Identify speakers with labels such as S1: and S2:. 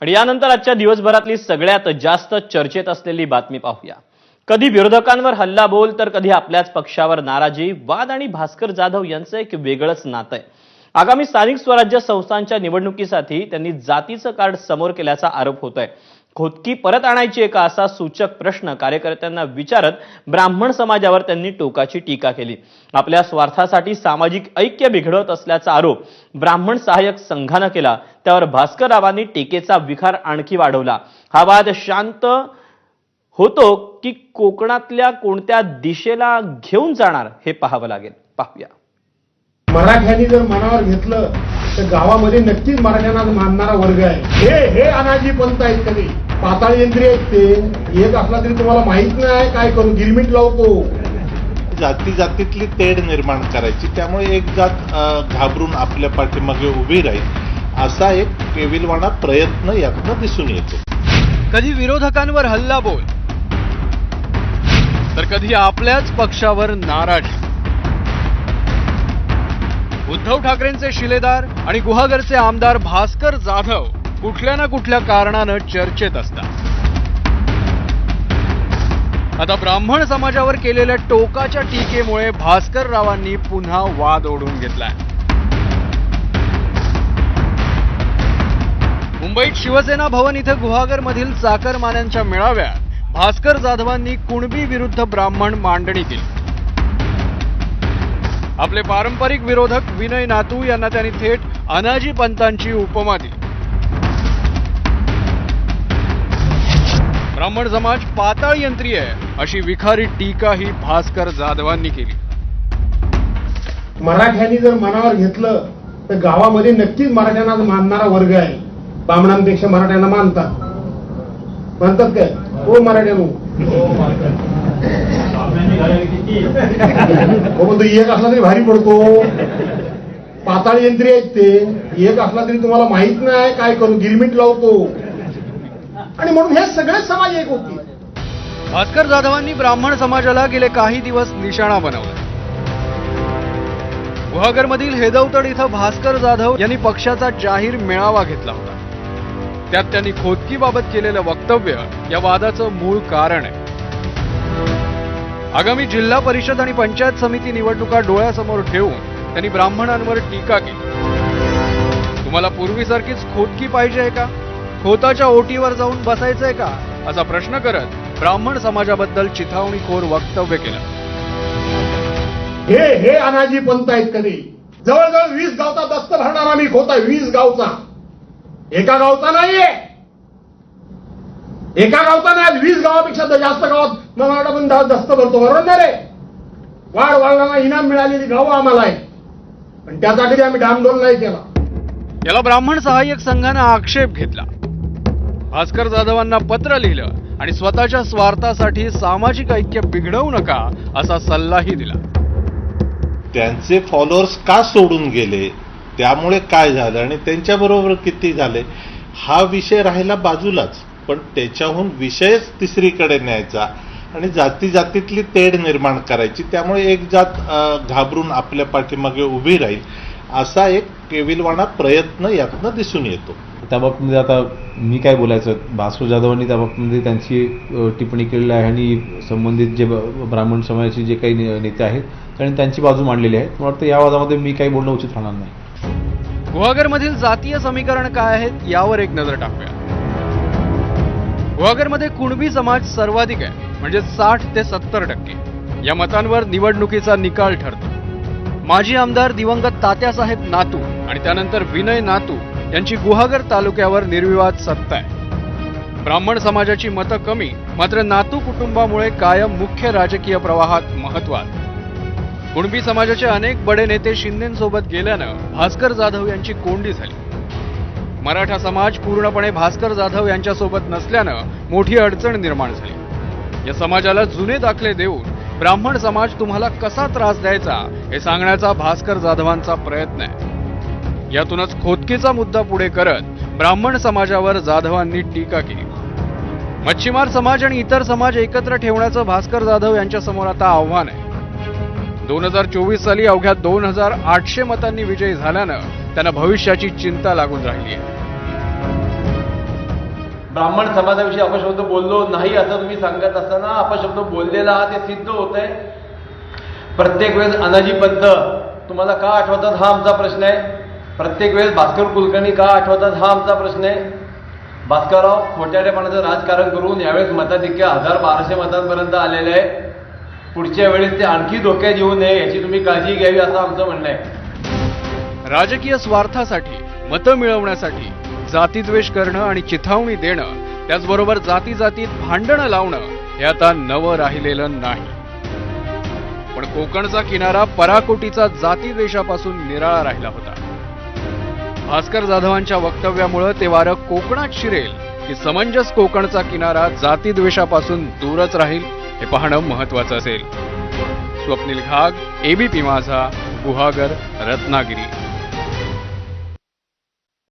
S1: आणि यानंतर आजच्या दिवसभरातली सगळ्यात जास्त चर्चेत असलेली बातमी पाहूया. कधी विरोधकांवर हल्ला बोल तर कधी आपल्याच पक्षावर नाराजी वाद आणि भास्कर जाधव यांचं एक वेगळंच नातं आहे. आगामी स्थानिक स्वराज्य संस्थांच्या निवडणुकीसाठी त्यांनी जातीचं कार्ड समोर केल्याचा आरोप होतोय. खोदकी परत आणायची आहे का असा सूचक प्रश्न कार्यकर्त्यांना विचारत ब्राह्मण समाजावर त्यांनी टोकाची टीका केली. आपल्या स्वार्थासाठी सामाजिक ऐक्य बिघडवत असल्याचा आरोप ब्राह्मण सहाय्यक संघानं केला. त्यावर भास्कररावांनी टीकेचा विखार आणखी वाढवला. हा वाद शांत होतो की कोकणातल्या कोणत्या दिशेला घेऊन जाणार हे पाहावं लागेल. पाहूया.
S2: मराठ्यांनी जर मनावर घेतलं तर गावामध्ये नक्कीच मराठ्यांना मानणारा वर्ग आहे. हे हे अनाजी पंत आहेत कधी पाताळ यंत्री आहेत ते. एक असला तरी तुम्हाला माहीत नाही काय करू गिरमिट लावतो.
S3: जाती जातीतली तेढ निर्माण करायची. त्यामुळे एक जात घाबरून आपल्या पाठीमागे उभी राहील असा एक केविलवाणा प्रयत्न यातनं दिसून येतो.
S4: कधी विरोधकांवर हल्लाबोल तर कधी आपल्याच पक्षावर नाराजी. उद्धव ठाकरेंचे शिलेदार आणि गुहागरचे आमदार भास्कर जाधव कुठल्या ना कुठल्या कारणानं चर्चेत असतात. आता ब्राह्मण समाजावर केलेल्या टोकाच्या टीकेमुळे भास्कर रावांनी पुन्हा वाद ओढून घेतलाय. मुंबईत शिवसेना भवन इथं गुहागर मधील चाकरमान्यांच्या मेळाव्यात भास्कर जाधवांनी कुणबी विरुद्ध ब्राह्मण मांडणी केली. आपले पारंपरिक विरोधक विनय नातू यांना त्यांनी थेट अनाजी पंतांची उपमा दिली. ब्राह्मण समाज पाताळ यंत्री आहे अशी विखारी टीका ही भास्कर जाधवांनी केली.
S2: मराठ्यांनी जर मनावर घेतलं तर गावामध्ये नक्कीच मराठ्यांना मानणारा वर्ग आहे. बामणांपेक्षा मराठ्यांना मानतात. म्हणतात काय? हो मराठ्यानो? हो तो एक असला तरी भारी पडतो. पाताळ यंत्री आहेत ते. एक असला तरी तुम्हाला माहीत नाही काय करू. गिरमिट लावतो. आणि म्हणून हे सगळे समाज एक होती.
S4: भास्कर जाधवांनी ब्राह्मण समाजाला गेले काही दिवस निशाणा बनवला. गुहागरमधील हेदवतड इथं भास्कर जाधव यांनी पक्षाचा जाहीर मेळावा घेतला होता. त्यात त्यांनी खोदकीबाबत केलेलं वक्तव्य या वादाचं मूळ कारण आहे. आगामी जिल्हा परिषद आणि पंचायत समिती निवडणुका डोळ्यासमोर ठेवून त्यांनी ब्राह्मणांवर टीका केली. तुम्हाला पूर्वीसारखीच खोदकी पाहिजे आहे का? खोताच्या ओटीवर जाऊन बसायचंय का? असा प्रश्न करत ब्राह्मण समाजाबद्दल चिथावणीखोर वक्तव्य केलं.
S2: हे हे अनाजी पंत आहेत कधी जवळजवळ वीस गावचा दस्त भरणार मी खोता वीस गावचा. एका गावचा नाहीये. एका गावचा नाही वीस गावापेक्षा जास्त गावात मराठा पण दस्त भरतो बरोबर ना रे? वाढ वाढला इनाम मिळालेली गावं आम्हाला आहे पण कधी आम्ही डामडोल नाही केला.
S4: याला ब्राह्मण सहाय्यक संघानं आक्षेप घेतला. भास्कर जाधवांना पत्र लिहिलं आणि स्वतःच्या स्वार्थासाठी सामाजिक ऐक्य बिघडवू नका असा सल्लाही दिला.
S3: त्यांचे फॉलोअर्स का सोडून गेले? त्यामुळे काय झालं आणि त्यांच्याबरोबर किती झाले? हा विषय राहिला बाजूलाच. पण त्याच्याहून विषयच तिसरीकडे न्यायचा. आणि जाती जातीतली तेढ निर्माण करायची. त्यामुळे एक जात घाबरून आपल्या पाठीमागे उभी राहील असा एक केविलवाणा प्रयत्न यातनं दिसून येतो.
S5: त्या बाबतीमध्ये आता मी काय बोलायचं? भास्कर जाधवांनी त्या बाबतीमध्ये त्यांची टिप्पणी केलेली आहे आणि संबंधित जे ब- ब्राह्मण समाजाचे जे काही ने- नेते आहेत त्यांनी त्यांची बाजू मांडलेली आहे. मला वाटतं या वादामध्ये मी काही बोलणं उचित राहणार नाही.
S4: गुहागरमधील जातीय समीकरण काय आहेत यावर एक नजर टाकूया. गुहागरमध्ये कुणबी समाज सर्वाधिक आहे म्हणजे साठ ते सत्तर टक्के. या मतांवर निवडणुकीचा निकाल ठरतो. माजी आमदार दिवंगत तात्यासाहेब नातू आणि त्यानंतर विनय नातू यांची गुहागर तालुक्यावर निर्विवाद सत्ता आहे. ब्राह्मण समाजाची मतं कमी मात्र नातू कुटुंबामुळे कायम मुख्य राजकीय प्रवाहात महत्वात कुणबी समाजाचे अनेक बडे नेते शिंदेसोबत गेल्यानं भास्कर जाधव यांची कोंडी झाली. मराठा समाज पूर्णपणे भास्कर जाधव यांच्यासोबत नसल्यानं मोठी अडचण निर्माण झाली. या समाजाला जुने दाखले देऊन ब्राह्मण समाज तुम्हाला कसा त्रास द्यायचा हे सांगण्याचा भास्कर जाधवांचा प्रयत्न आहे. यातूनच खोदकीचा मुद्दा पुढे करत ब्राह्मण समाजावर जाधवांनी टीका केली. मच्छीमार समाज आणि इतर समाज एकत्र ठेवण्याचं भास्कर जाधव यांच्या समोर आता आव्हान आहे. दोन हजार चोवीस साली अवघ्या दोन हजार आठशे मतांनी विजयी झाल्यानं त्यांना भविष्याची चिंता लागून राहिली आहे.
S6: ब्राह्मण समाजाविषयी अपशब्द बोललो नाही असं तुम्ही सांगत असताना अपशब्द बोललेला हा ते सिद्ध होत आहे प्रत्येक वेळेस अनाजी पंत तुम्हाला का आठवतात हा आमचा प्रश्न आहे? प्रत्येक वेळेस भास्कर कुलकर्णी का आठवतात हा आमचा प्रश्न आहे? भास्करराव खोट्याडेपणाचं राजकारण करून यावेळेस मताधिक्य हजार बाराशे मतांपर्यंत आलेलं आहे. पुढच्या वेळेस ते आणखी धोक्यात येऊ नये याची तुम्ही काळजी घ्यावी असं आमचं म्हणणं आहे.
S4: राजकीय स्वार्थासाठी मतं मिळवण्यासाठी जातीद्वेष करणं आणि चिथावणी देणं त्याचबरोबर जाती जातीत भांडणं लावणं हे आता नवं राहिलेलं नाही. पण कोकणचा किनारा पराकोटीचा जातीद्वेषापासून निराळा राहिला होता. भास्कर जाधवांच्या वक्तव्यामुळं ते वारं कोकणात शिरेल की समंजस कोकणचा किनारा जातीद्वेषापासून दूरच राहील हे पाहणं महत्वाचं असेल. स्वप्नील घाग एबीपी माझा गुहागर रत्नागिरी.